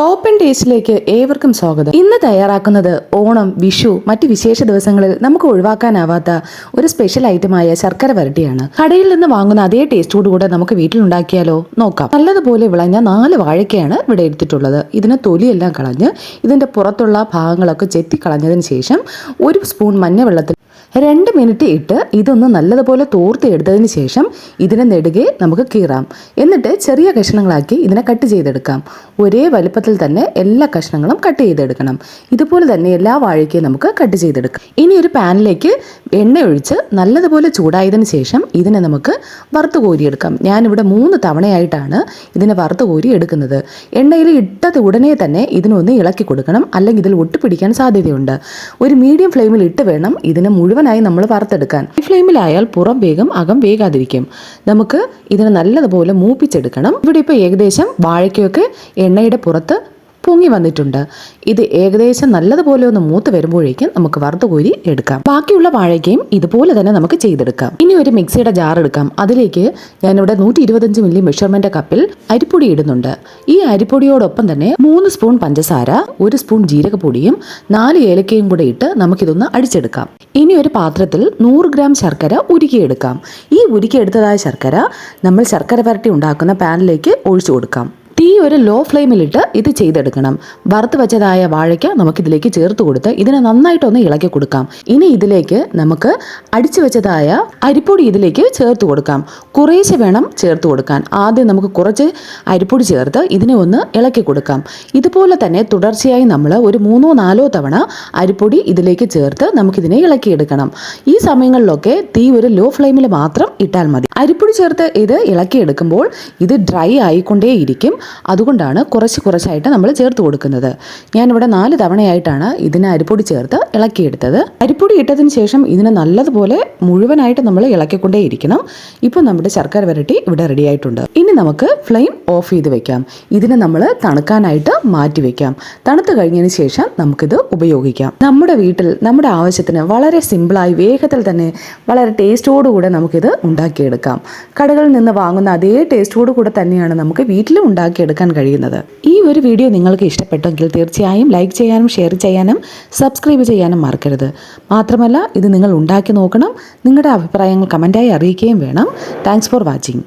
Top and ടേസ്റ്റിലേക്ക് ഏവർക്കും സ്വാഗതം. ഇന്ന് തയ്യാറാക്കുന്നത് ഓണം വിഷു മറ്റ് വിശേഷ ദിവസങ്ങളിൽ നമുക്ക് ഒഴിവാക്കാനാവാത്ത ഒരു സ്പെഷ്യൽ ഐറ്റമായ ശർക്കര വരട്ടിയാണ്. കടയിൽ നിന്ന് വാങ്ങുന്ന അതേ ടേസ്റ്റോടുകൂടെ നമുക്ക് വീട്ടിലുണ്ടാക്കിയാലോ? നോക്കാം. നല്ലതുപോലെ വിളഞ്ഞ നാല് വാഴയ്ക്കയാണ് ഇവിടെ എടുത്തിട്ടുള്ളത്. ഇതിന് തൊലിയെല്ലാം കളഞ്ഞ് ഇതിന്റെ പുറത്തുള്ള ഭാഗങ്ങളൊക്കെ ചെത്തി കളഞ്ഞതിന് ശേഷം ഒരു സ്പൂൺ മഞ്ഞവെള്ളത്തിൽ രണ്ട് മിനിറ്റ് ഇട്ട് ഇതൊന്ന് നല്ലതുപോലെ തോർത്ത് എടുത്തതിന് ശേഷം ഇതിനെ നെടുകെ നമുക്ക് കീറാം. എന്നിട്ട് ചെറിയ കഷ്ണങ്ങളാക്കി ഇതിനെ കട്ട് ചെയ്തെടുക്കാം. ഒരേ വലുപ്പത്തിൽ തന്നെ എല്ലാ കഷ്ണങ്ങളും കട്ട് ചെയ്തെടുക്കണം. ഇതുപോലെ തന്നെ എല്ലാ വാഴയ്ക്കും നമുക്ക് കട്ട് ചെയ്തെടുക്കാം. ഇനി ഒരു പാനിലേക്ക് എണ്ണ ഒഴിച്ച് നല്ലതുപോലെ ചൂടായതിനു ശേഷം ഇതിനെ നമുക്ക് വറുത്ത് കോരിയെടുക്കാം. ഞാനിവിടെ മൂന്ന് തവണയായിട്ടാണ് ഇതിനെ വറുത്ത് കോരി എടുക്കുന്നത്. എണ്ണയിൽ ഇട്ടത് ഉടനെ തന്നെ ഇതിനൊന്ന് ഇളക്കി കൊടുക്കണം. അല്ലെങ്കിൽ ഇതിൽ ഒട്ടിപ്പിടിക്കാൻ സാധ്യതയുണ്ട്. ഒരു മീഡിയം ഫ്ലെയിമിൽ ഇട്ട് വേണം ഇതിനെ മുഴുവനായി നമ്മൾ വറുത്തെടുക്കാൻ. ഈ ഫ്ലെയിമിലായാൽ പുറം വേഗം അകം വേഗാതിരിക്കും നമുക്ക് ഇതിനെ നല്ലതുപോലെ മൂപ്പിച്ചെടുക്കണം. ഇവിടെ ഇപ്പോൾ ഏകദേശം വാഴയ്ക്കൊക്കെ എണ്ണയുടെ പുറത്ത് പൊങ്ങി വന്നിട്ടുണ്ട്. ഇത് ഏകദേശം നല്ലതുപോലെ ഒന്ന് മൂത്ത് വരുമ്പോഴേക്കും നമുക്ക് വറുത്ത് കോരി എടുക്കാം. ബാക്കിയുള്ള വാഴയ്ക്കയും ഇതുപോലെ തന്നെ നമുക്ക് ചെയ്തെടുക്കാം. ഇനി ഒരു മിക്സിയുടെ ജാർ എടുക്കാം. അതിലേക്ക് ഞാനിവിടെ നൂറ്റി ഇരുപത്തഞ്ച് മില്ലി മെഷർമെന്റ് കപ്പിൽ അരിപ്പൊടി ഇടുന്നുണ്ട്. ഈ അരിപ്പൊടിയോടൊപ്പം തന്നെ മൂന്ന് സ്പൂൺ പഞ്ചസാര ഒരു സ്പൂൺ ജീരകപ്പൊടിയും നാല് ഏലക്കയും കൂടെ ഇട്ട് നമുക്കിതൊന്ന് അടിച്ചെടുക്കാം. ഇനി ഒരു പാത്രത്തിൽ നൂറ് ഗ്രാം ശർക്കര ഉരുക്കിയെടുക്കാം. ഈ ഉരുക്കിയെടുത്തതായ ശർക്കര നമ്മൾ ശർക്കര വരട്ടി ഉണ്ടാക്കുന്ന പാനിലേക്ക് ഒഴിച്ചു കൊടുക്കാം. ഒരു ലോ ഫ്ലെയിമിലിട്ട് ഇത് ചെയ്തെടുക്കണം. വറുത്ത് വെച്ചതായ വാഴയ്ക്ക നമുക്കിതിലേക്ക് ചേർത്ത് കൊടുത്ത് ഇതിനെ നന്നായിട്ടൊന്ന് ഇളക്കി കൊടുക്കാം. ഇനി ഇതിലേക്ക് നമുക്ക് അടിച്ചു വെച്ചതായ അരിപ്പൊടി ഇതിലേക്ക് ചേർത്ത് കൊടുക്കാം. കുറേശ്ശെ വേണം ചേർത്ത് കൊടുക്കാൻ. ആദ്യം നമുക്ക് കുറച്ച് അരിപ്പൊടി ചേർത്ത് ഇതിനെ ഒന്ന് ഇളക്കി കൊടുക്കാം. ഇതുപോലെ തന്നെ തുടർച്ചയായി നമ്മൾ ഒരു മൂന്നോ നാലോ തവണ അരിപ്പൊടി ഇതിലേക്ക് ചേർത്ത് നമുക്കിതിനെ ഇളക്കിയെടുക്കണം. ഈ സമയങ്ങളിലൊക്കെ തീ ഒരു ലോ ഫ്ലെയിമിൽ മാത്രം ഇട്ടാൽ മതി. അരിപ്പൊടി ചേർത്ത് ഇത് ഇളക്കിയെടുക്കുമ്പോൾ ഇത് ഡ്രൈ ആയിക്കൊണ്ടേയിരിക്കും. അതുകൊണ്ടാണ് കുറച്ച് കുറച്ചായിട്ട് നമ്മൾ ചേർത്ത് കൊടുക്കുന്നത്. ഞാനിവിടെ നാല് തവണയായിട്ടാണ് ഇതിന് അരിപ്പൊടി ചേർത്ത് ഇളക്കിയെടുത്തത്. അരിപ്പൊടി ഇട്ടതിന് ശേഷം ഇതിനെ നല്ലതുപോലെ മുഴുവനായിട്ട് നമ്മൾ ഇളക്കിക്കൊണ്ടേയിരിക്കണം. ഇപ്പോൾ നമ്മുടെ ശർക്കര വരട്ടി ഇവിടെ റെഡി ആയിട്ടുണ്ട്. ഇനി നമുക്ക് ഫ്ലെയിം ഓഫ് ചെയ്ത് വെക്കാം. ഇതിനെ നമ്മൾ തണുക്കാനായിട്ട് മാറ്റി വെക്കാം. തണുത്ത് കഴിഞ്ഞതിന് ശേഷം നമുക്കിത് ഉപയോഗിക്കാം. നമ്മുടെ വീട്ടിൽ നമ്മുടെ ആവശ്യത്തിന് വളരെ സിമ്പിളായി വേഗത്തിൽ തന്നെ വളരെ ടേസ്റ്റോടുകൂടെ നമുക്കിത് ഉണ്ടാക്കിയെടുക്കാം. കടകളിൽ നിന്ന് വാങ്ങുന്ന അതേ ടേസ്റ്റോട് കൂടെ തന്നെയാണ് നമുക്ക് വീട്ടിലും ഉണ്ടാക്കിയെടുക്കാൻ കഴിയുന്നത്. ഈ ഒരു വീഡിയോ നിങ്ങൾക്ക് ഇഷ്ടപ്പെട്ടെങ്കിൽ തീർച്ചയായും ലൈക്ക് ചെയ്യാനും ഷെയർ ചെയ്യാനും സബ്സ്ക്രൈബ് ചെയ്യാനും മറക്കരുത്. മാത്രമല്ല ഇത് നിങ്ങൾ ഉണ്ടാക്കി നോക്കണം. നിങ്ങളുടെ അഭിപ്രായങ്ങൾ കമന്റായി അറിയിക്കുകയും വേണം. Thanks for watching